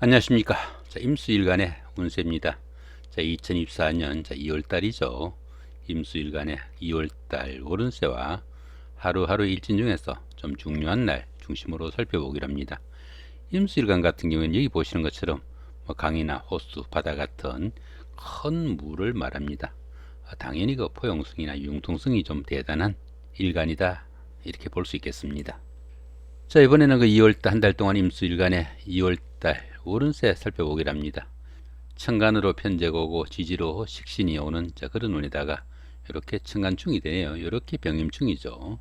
안녕하십니까. 자, 임수일간의 운세입니다. 자, 2024년 자, 2월달이죠. 임수일간의 2월달 오른세와 하루하루 일진 중에서 좀 중요한 날 중심으로 살펴보기로 합니다. 임수일간 같은 경우에는 여기 보시는 것처럼 뭐 강이나 호수, 바다 같은 큰 물을 말합니다. 아, 당연히 그 포용성이나 융통성이 좀 대단한 일간이다 이렇게 볼 수 있겠습니다. 자 이번에는 그 2월달 한 달 동안 임수일간의 2월달 오른세 살펴보기로 합니다. 천간으로 편제가 오고 지지로 식신이 오는 자 그런 운에다가 이렇게 천간충이 되네요. 이렇게 병임충이죠.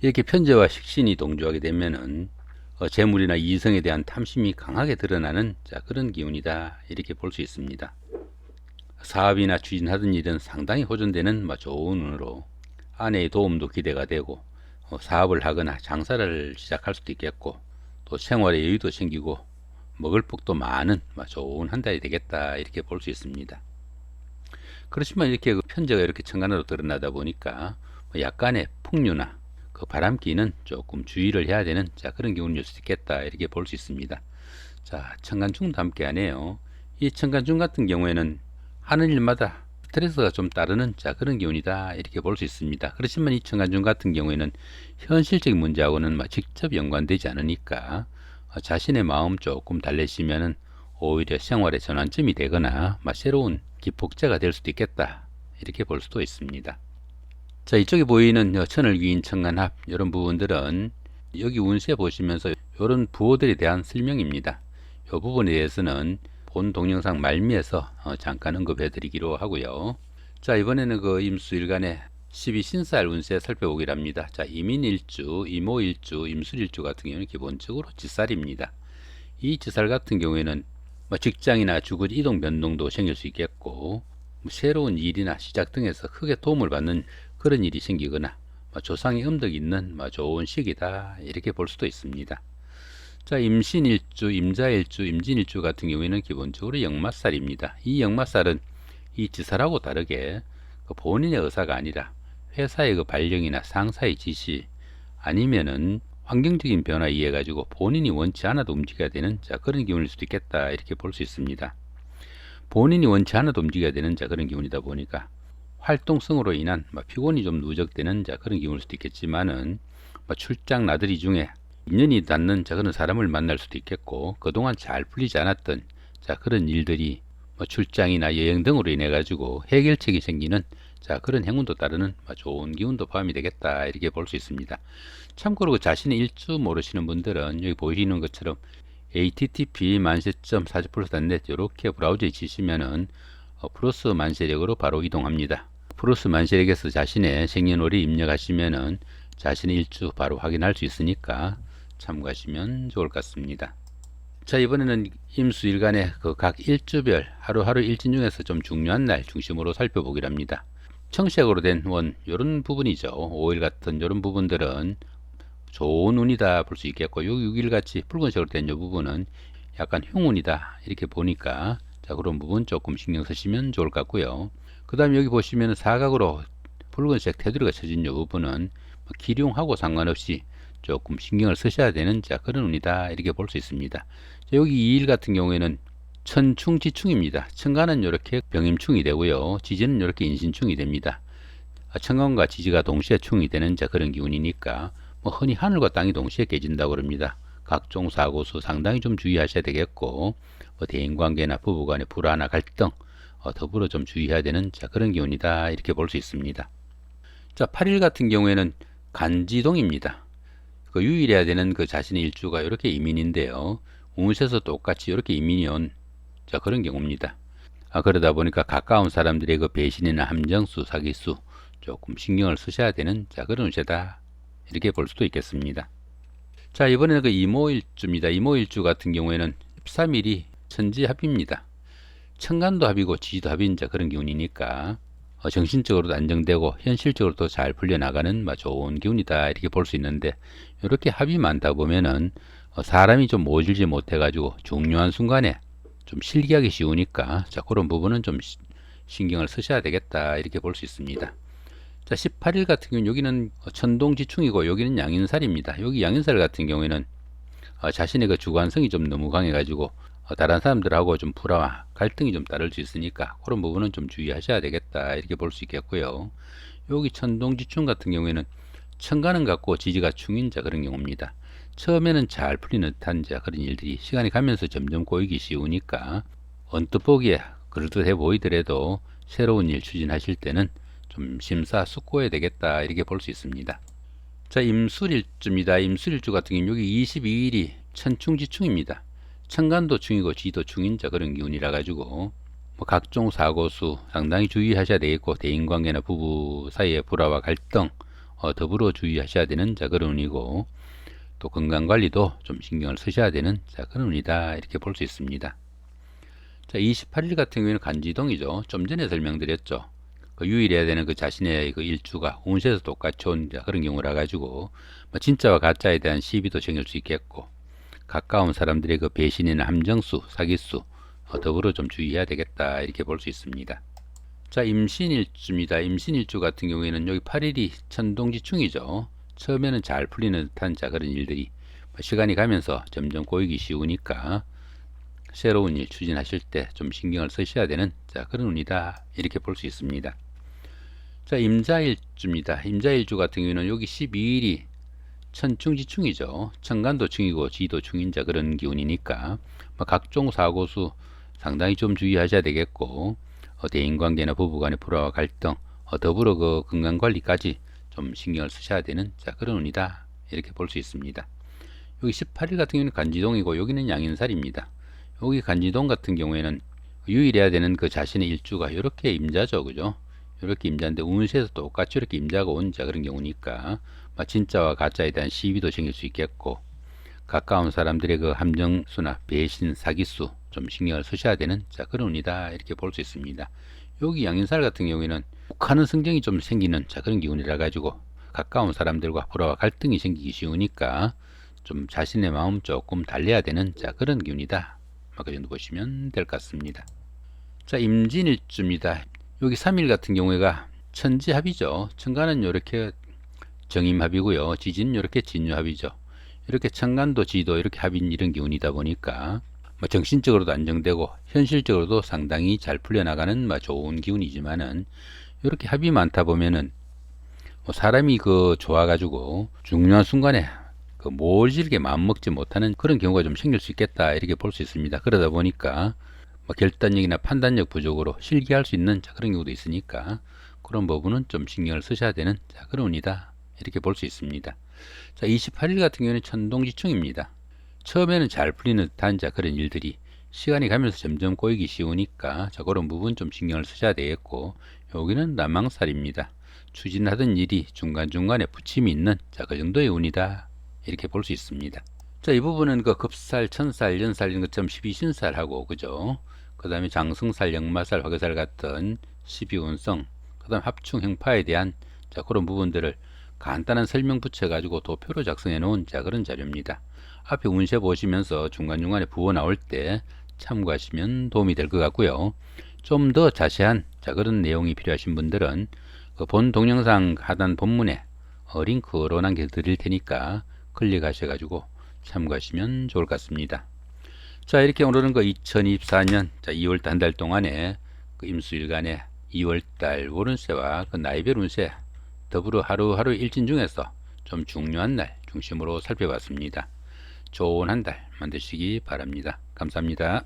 이렇게 편제와 식신이 동조하게 되면은 어, 재물이나 이성에 대한 탐심이 강하게 드러나는 자 그런 기운이다 이렇게 볼 수 있습니다. 사업이나 추진하던 일은 상당히 호전되는 뭐 좋은 운으로 아내의 도움도 기대가 되고 어, 사업을 하거나 장사를 시작할 수도 있겠고 또 생활에 여유도 생기고 먹을 복도 많은 뭐 좋은 한 달이 되겠다 이렇게 볼 수 있습니다. 그렇지만 이렇게 그 편제가 이렇게 천간으로 드러나다 보니까 뭐 약간의 풍류나 그 바람기는 조금 주의를 해야 되는 자 그런 기운일 수 있겠다 이렇게 볼 수 있습니다. 자 천간 중도 함께 하네요. 이 천간 중 같은 경우에는 하는 일마다 스트레스가 좀 따르는 자 그런 기운이다 이렇게 볼 수 있습니다. 그렇지만 이 천간중 같은 경우에는 현실적인 문제하고는 뭐 직접 연관되지 않으니까 어, 자신의 마음 조금 달래시면은 오히려 생활의 전환점이 되거나 뭐 새로운 기폭제가 될 수도 있겠다 이렇게 볼 수도 있습니다. 자 이쪽에 보이는 천을 위인 천간합 이런 부분들은 여기 운세 보시면서 이런 부호들에 대한 설명입니다. 이 부분에 대해서는 본 동영상 말미에서 어, 잠깐 언급해 드리기로 하고요. 자 이번에는 그 임수일간의 12 신살 운세 살펴보기로 합니다. 자 이민일주, 이모일주, 임술일주 같은 경우는 기본적으로 지살입니다. 이 지살 같은 경우에는 뭐 직장이나 주거 이동 변동도 생길 수 있겠고 뭐 새로운 일이나 시작 등에서 크게 도움을 받는 그런 일이 생기거나 뭐 조상의 음덕이 있는 뭐 좋은 시기다 이렇게 볼 수도 있습니다. 자, 임신일주, 임자일주, 임진일주 같은 경우에는 기본적으로 역마살입니다. 이 역마살은 이 지살하고 다르게 그 본인의 의사가 아니라 회사의 그 발령이나 상사의 지시 아니면은 환경적인 변화에 의해 가지고 본인이 원치 않아도 움직여야 되는 자 그런 기운일 수도 있겠다 이렇게 볼 수 있습니다. 본인이 원치 않아도 움직여야 되는 자 그런 기운이다 보니까 활동성으로 인한 뭐 피곤이 좀 누적되는 자 그런 기운일 수도 있겠지만은 뭐 출장 나들이 중에 인연이 닿는 자 그런 사람을 만날 수도 있겠고 그동안 잘 풀리지 않았던 자 그런 일들이 뭐 출장이나 여행 등으로 인해 가지고 해결책이 생기는 자 그런 행운도 따르는 뭐 좋은 기운도 포함이 되겠다 이렇게 볼 수 있습니다. 참고로 그 자신의 일주 모르시는 분들은 여기 보이는 것처럼 http 만세점 40%net 이렇게 브라우저에 치시면은 어, 플러스 만세력으로 바로 이동합니다. 플러스 만세력에서 자신의 생년월일 입력하시면은 자신의 일주 바로 확인할 수 있으니까 참고하시면 좋을 것 같습니다. 자 이번에는 임수일간의 그 각 일주별 하루하루 일진 중에서 좀 중요한 날 중심으로 살펴보기로 합니다. 청색으로 된 원 이런 부분이죠. 5일 같은 이런 부분들은 좋은 운이다 볼 수 있겠고 요 6일 같이 붉은색으로 된 이 부분은 약간 흉운이다 이렇게 보니까 자 그런 부분 조금 신경 쓰시면 좋을 것 같고요. 그 다음에 여기 보시면 사각으로 붉은색 테두리가 쳐진 이 부분은 뭐 기룡하고 상관없이 조금 신경을 쓰셔야 되는 자 그런 운이다 이렇게 볼 수 있습니다. 자, 여기 2일 같은 경우에는 천충지충입니다. 천간은 이렇게 병임충이 되고요. 지지는 이렇게 인신충이 됩니다. 아, 천간과 지지가 동시에 충이 되는 자 그런 기운이니까 뭐 흔히 하늘과 땅이 동시에 깨진다고 그럽니다. 각종 사고수 상당히 좀 주의하셔야 되겠고 뭐 대인관계나 부부간의 불화나 갈등 어, 더불어 좀 주의해야 되는 자 그런 기운이다 이렇게 볼 수 있습니다. 자 8일 같은 경우에는 간지동입니다. 그 유일해야 되는 그 자신의 일주가 이렇게 이민인데요. 운세서 똑같이 이렇게 이민이 온 자, 그런 경우입니다. 아, 그러다 보니까 가까운 사람들의 그 배신이나 함정수, 사기수 조금 신경을 쓰셔야 되는 자, 그런 운세다. 이렇게 볼 수도 있겠습니다. 자, 이번에는 그 이모일주입니다. 이모일주 같은 경우에는 13일이 천지합입니다. 천간도 합이고 지지도 합인 자 그런 기운이니까 어, 정신적으로도 안정되고 현실적으로도 잘 풀려나가는 뭐 좋은 기운이다 이렇게 볼 수 있는데 이렇게 합이 많다 보면은 어, 사람이 좀 모질지 못해가지고 중요한 순간에 좀 실기하기 쉬우니까 자 그런 부분은 좀 시, 신경을 쓰셔야 되겠다 이렇게 볼 수 있습니다. 자 18일 같은 경우는 여기는 천동지충이고 여기는 양인살입니다. 여기 양인살 같은 경우에는 어, 자신의 그 주관성이 좀 너무 강해가지고 어, 다른 사람들하고 좀 불화와 갈등이 좀 따를 수 있으니까 그런 부분은 좀 주의하셔야 되겠다 이렇게 볼 수 있겠고요. 여기 천동지충 같은 경우에는 천간은 같고 지지가 충인 자 그런 경우입니다. 처음에는 잘 풀리는 듯한 자 그런 일들이 시간이 가면서 점점 꼬이기 쉬우니까 언뜻 보기에 그럴듯해 보이더라도 새로운 일 추진하실 때는 좀 심사숙고해야 되겠다 이렇게 볼 수 있습니다. 자 임술일주입니다. 임술일주 같은 경우 여기 22일이 천충지충입니다. 천간도 충이고 지도 충인 자 그런 기운이라 가지고 뭐 각종 사고수 상당히 주의하셔야 되겠고 대인관계나 부부 사이의 불화와 갈등 어, 더불어 주의하셔야 되는 자 그런 운이고 또 건강관리도 좀 신경을 쓰셔야 되는 자 그런 운이다 이렇게 볼 수 있습니다. 자 28일 같은 경우에는 간지동이죠. 좀 전에 설명드렸죠. 그 유일해야 되는 그 자신의 그 일주가 운세에서 똑같이 온자 그런 경우라 가지고 뭐 진짜와 가짜에 대한 시비도 생길 수 있겠고 가까운 사람들의 그 배신이나 함정수, 사기수 어, 더불어 좀 주의해야 되겠다 이렇게 볼 수 있습니다. 자 임신일주입니다. 임신일주 같은 경우에는 여기 8일이 천동지충이죠. 처음에는 잘 풀리는 듯한 자 그런 일들이 뭐 시간이 가면서 점점 꼬이기 쉬우니까 새로운 일 추진하실 때 좀 신경을 쓰셔야 되는 자 그런 운이다 이렇게 볼 수 있습니다. 자 임자일주입니다. 임자일주 같은 경우에는 여기 12일이 천충지충이죠. 천간도충이고 지도충인자 그런 기운이니까 뭐 각종 사고수 상당히 좀 주의하셔야 되겠고 어, 대인관계나 부부간의 불화와 갈등 어, 더불어 그 건강관리까지 좀 신경을 쓰셔야 되는 자 그런 운이다 이렇게 볼 수 있습니다. 여기 18일 같은 경우는 간지동이고 여기는 양인살입니다. 여기 간지동 같은 경우에는 유일해야 되는 그 자신의 일주가 이렇게 임자죠, 그죠? 이렇게 임자인데 운세에서 똑같이 이렇게 임자가 온 자 그런 경우니까 뭐 진짜와 가짜에 대한 시비도 생길 수 있겠고 가까운 사람들의 그 함정수나 배신, 사기수 좀 신경을 쓰셔야 되는 자 그런 운이다 이렇게 볼 수 있습니다. 여기 양인살 같은 경우에는 욱 하는 성정이 좀 생기는 자 그런 기운이라 가지고 가까운 사람들과 불화와 갈등이 생기기 쉬우니까 좀 자신의 마음 조금 달래야 되는 자 그런 기운이다. 뭐그 정도 보시면 될 것 같습니다. 자 임진일주입니다. 여기 3일 같은 경우가 천지합이죠. 천간은 이렇게 정임합이고요. 지진은 이렇게 진유합이죠. 이렇게 천간도 지도 이렇게 합인 이런 기운이다 보니까 뭐 정신적으로도 안정되고 현실적으로도 상당히 잘 풀려나가는 뭐 좋은 기운이지만은 이렇게 합이 많다 보면은 뭐 사람이 그 좋아가지고 중요한 순간에 그 몰지르게 마음먹지 못하는 그런 경우가 좀 생길 수 있겠다 이렇게 볼 수 있습니다. 그러다 보니까 뭐 결단력이나 판단력 부족으로 실기할 수 있는 자, 그런 경우도 있으니까 그런 부분은 좀 신경을 쓰셔야 되는 자, 그런 운이다 이렇게 볼 수 있습니다. 자 28일 같은 경우는 천동지충입니다. 처음에는 잘 풀리는 듯한 자 그런 일들이 시간이 가면서 점점 꼬이기 쉬우니까 자 그런 부분 좀 신경을 쓰셔야 되겠고 여기는 남망살입니다. 추진하던 일이 중간중간에 붙임이 있는 자 그 정도의 운이다 이렇게 볼 수 있습니다. 자, 이 부분은 그 급살, 천살, 연살 이런 것처럼 12신살하고 그죠? 그 다음에 장승살, 역마살, 화교살 같은 12운성, 그 다음 합충 행파에 대한 자, 그런 부분들을 간단한 설명 붙여가지고 도표로 작성해 놓은 자, 그런 자료입니다. 앞에 운세 보시면서 중간중간에 부어 나올 때 참고하시면 도움이 될 것 같고요. 좀 더 자세한 자, 그런 내용이 필요하신 분들은 그 본 동영상 하단 본문에 어, 링크로 남겨 드릴 테니까 클릭하셔가지고 참고하시면 좋을 것 같습니다. 자 이렇게 오늘은 그 2024년 자 2월달 한달 동안에 그 임수일간의 2월달 오른세와 그 나이별 운세 더불어 하루하루 일진 중에서 좀 중요한 날 중심으로 살펴봤습니다. 좋은 한 달 만드시기 바랍니다. 감사합니다.